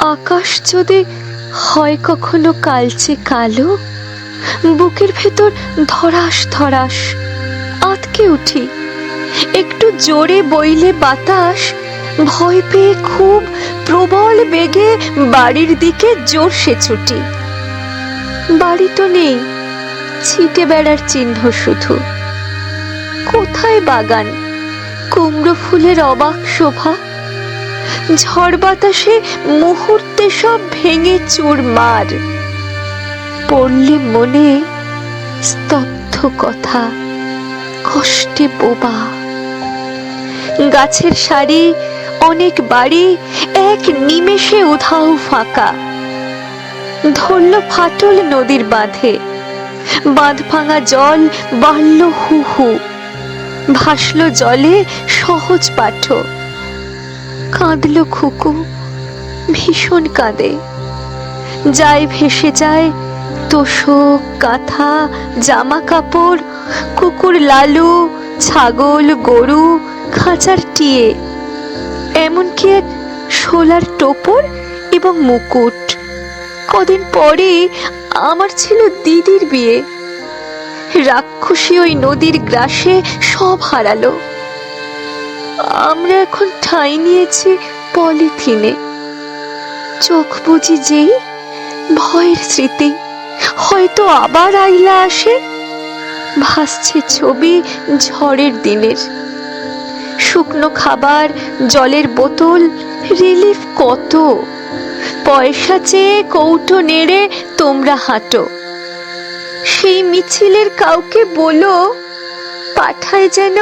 আকাশ যদি হয় কখনো কালচে কালো, বুকের ভেতর ধরাস ধরাস, আতকে উঠি। একটু জোরে বইলে বাতাস, ভয় পেয়ে খুব প্রবল বেগে বাড়ির দিকে জোরসে ছুটি। বাড়ি তো নেই, ছিটে বেড়ার চিহ্ন শুধু। কোথায় বাগান? কুমড়ো ফুলের অবাক শোভা ঝড় বাতাসে মুহূর্তে সব ভেঙে চুরমার। পড়লে মনে স্তব্ধ কথা, কষ্টে বোবা। গাছের সারি, অনেক বাড়ি, এক নিমেষে উধাও ফাঁকা। ধরল ফাটল নদীর বাঁধে। বাঁধ ভাঙা জল বাড়ল হু হু। ভাসলো জলে সহজ পাঠ কাঁদলো খুকু, ভীষণ কাঁদে। যায় ভেসে যায় তোষক কাঁথা জামা কাপড় কুকুর, লালু, ছাগল, গরু, খাঁচার টিয়ে। এমনকি এক শোলার টোপর এবং মুকুট। কদিন পরে আমার ছিল দিদির বিয়ে। রাক্ষসী ওই নদীর গ্রাসে সব হারালো। আমরা এখন ঠাঁই নিয়েছি পলিথিনে। চোখ বুঝি যেই ভয়ের স্মৃতি। হয়তো আবার আইলা আসে। ভাসছে ছবি ঝড়ের দিনের। শুকনো খাবার, জলের বোতল, রিলিফ কত? পয়সা চেয়ে কৌটো নেড়ে তোমরা হাঁটো। সেই মিছিলের কাউকে বলো, পাঠায় যেন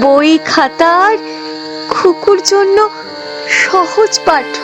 বই খাতার খুকুর জন্য সহজ পাঠ্য